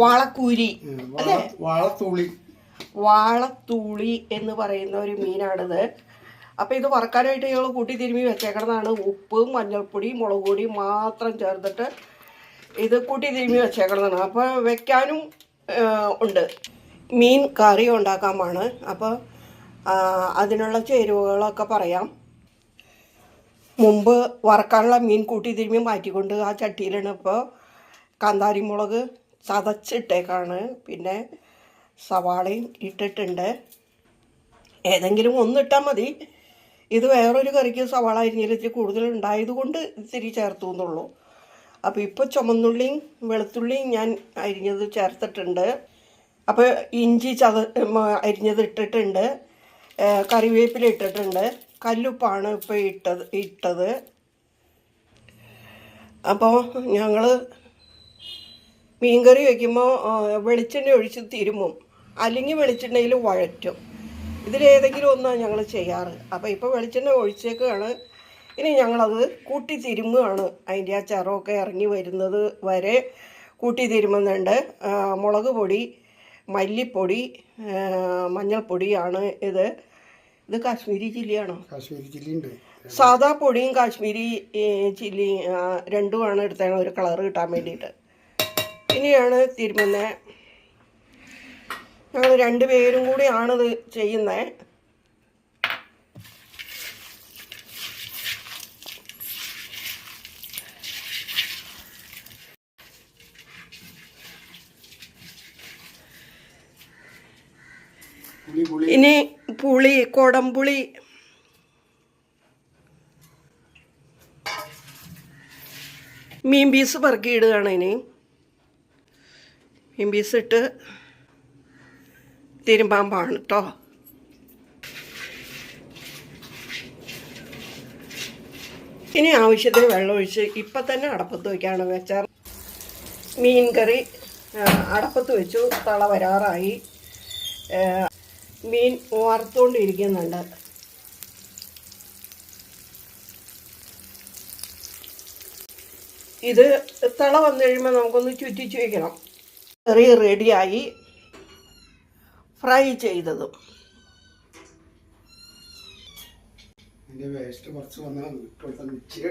വാളക്കൂരി. ഉം, വാളത്തൂളി. വാളത്തൂളി എന്ന് പറയുന്ന ഒരു മീനാണിത്. അപ്പോൾ ഇത് വറക്കാനായിട്ട് ഞങ്ങൾ കൂട്ടി തിരുമ്മി വെച്ചേക്കണതാണ്. ഉപ്പ് മഞ്ഞൾപ്പൊടി മുളക് പൊടി മാത്രം ചേർത്തിട്ട് ഇത് കൂട്ടി തിരുമ്മി വെച്ചേക്കണതാണ്. അപ്പോൾ വെക്കാനും ഉണ്ട്. മീൻ കറി ഉണ്ടാക്കാമാണ്. അപ്പോൾ അതിനുള്ള ചേരുവകളൊക്കെ പറയാം. മുമ്പ് വറക്കാനുള്ള മീൻ കൂട്ടി തിരുമ്മി മാറ്റിക്കൊണ്ട് ആ ചട്ടിയിലാണ് ഇപ്പോൾ കാന്താരി മുളക് ചതച്ചിട്ടേക്കാണ്. പിന്നെ സവാളയും ഇട്ടിട്ടുണ്ട്. ഏതെങ്കിലും ഒന്നിട്ടാൽ മതി. ഇത് വേറൊരു കറിക്ക് സവാള അരിഞ്ഞിൽ ഇത്തിരി കൂടുതൽ ഉണ്ടായതുകൊണ്ട് ഇത്തിരി ചേർത്തു എന്നുള്ളൂ. അപ്പോൾ ഇപ്പോൾ ചുമന്നുള്ളിയും വെളുത്തുള്ളിയും ഞാൻ അരിഞ്ഞത് ചേർത്തിട്ടുണ്ട്. അപ്പോൾ ഇഞ്ചി ചത അരിഞ്ഞത് ഇട്ടിട്ടുണ്ട്. കറിവേപ്പില ഇട്ടിട്ടുണ്ട്. കല്ലുപ്പാണ് ഇപ്പോൾ ഇട്ടത് ഇട്ടത്. അപ്പോൾ ഞങ്ങൾ മീൻകറി വയ്ക്കുമ്പോൾ വെളിച്ചെണ്ണ ഒഴിച്ച് തിരുമും. അല്ലെങ്കിൽ വെളിച്ചെണ്ണയിൽ വഴറ്റും. ഇതിലേതെങ്കിലും ഒന്നാണ് ഞങ്ങൾ ചെയ്യാറ്. അപ്പോൾ ഇപ്പോൾ വെളിച്ചെണ്ണ ഒഴിച്ചേക്കാണ്. ഇനി ഞങ്ങളത് കൂട്ടി തിരുമുകയാണ് അതിന്റെ ആ ചെറമൊക്കെ ഇറങ്ങി വരുന്നത് വരെ കൂട്ടി തിരുമുന്നുണ്ട്. മുളക് പൊടി മല്ലിപ്പൊടി മഞ്ഞൾപ്പൊടിയാണ് ഇത്. ഇത് കാശ്മീരി ചില്ലിയാണോ? കാശ്മീരി ചില്ലി ഉണ്ട് സാദാ പൊടിയും കാശ്മീരി ചില്ലി രണ്ടുമാണ് എടുത്തത് ഒരു കളർ കിട്ടാൻ വേണ്ടിയിട്ട്. ഇനിയാണ് തിരുമുന്നത് ഞങ്ങൾ രണ്ടുപേരും കൂടിയാണിത് ചെയ്യുന്നത് ഇനി പുളി കൊടംപുളി മീൻ പീസ് പെറുക്കിയിടുകയാണ് ഇനി. മീൻ പീസ് ഇട്ട് തിരുമ്പാൻ പാണ് കേട്ടോ ഇനി ആവശ്യത്തിന് വെള്ളം ഒഴിച്ച് ഇപ്പം തന്നെ അടപ്പത്ത് വയ്ക്കാണ് വെച്ചാൽ മീൻ കറി അടപ്പത്ത് വെച്ചു തള വരാറായി. മീൻ വറുത്തുകൊണ്ടിരിക്കുന്നുണ്ട് ഇത് തള വന്നു കഴിയുമ്പോൾ നമുക്കൊന്ന് ചുറ്റിച്ച് വയ്ക്കണം കറി റെഡിയായി ഫ്രൈ ചെയ്തതും. വേസ്റ്റ് കുറച്ച് വന്നാൽ ഇട്ട് കൊടുത്താൽ ഇച്ചിരി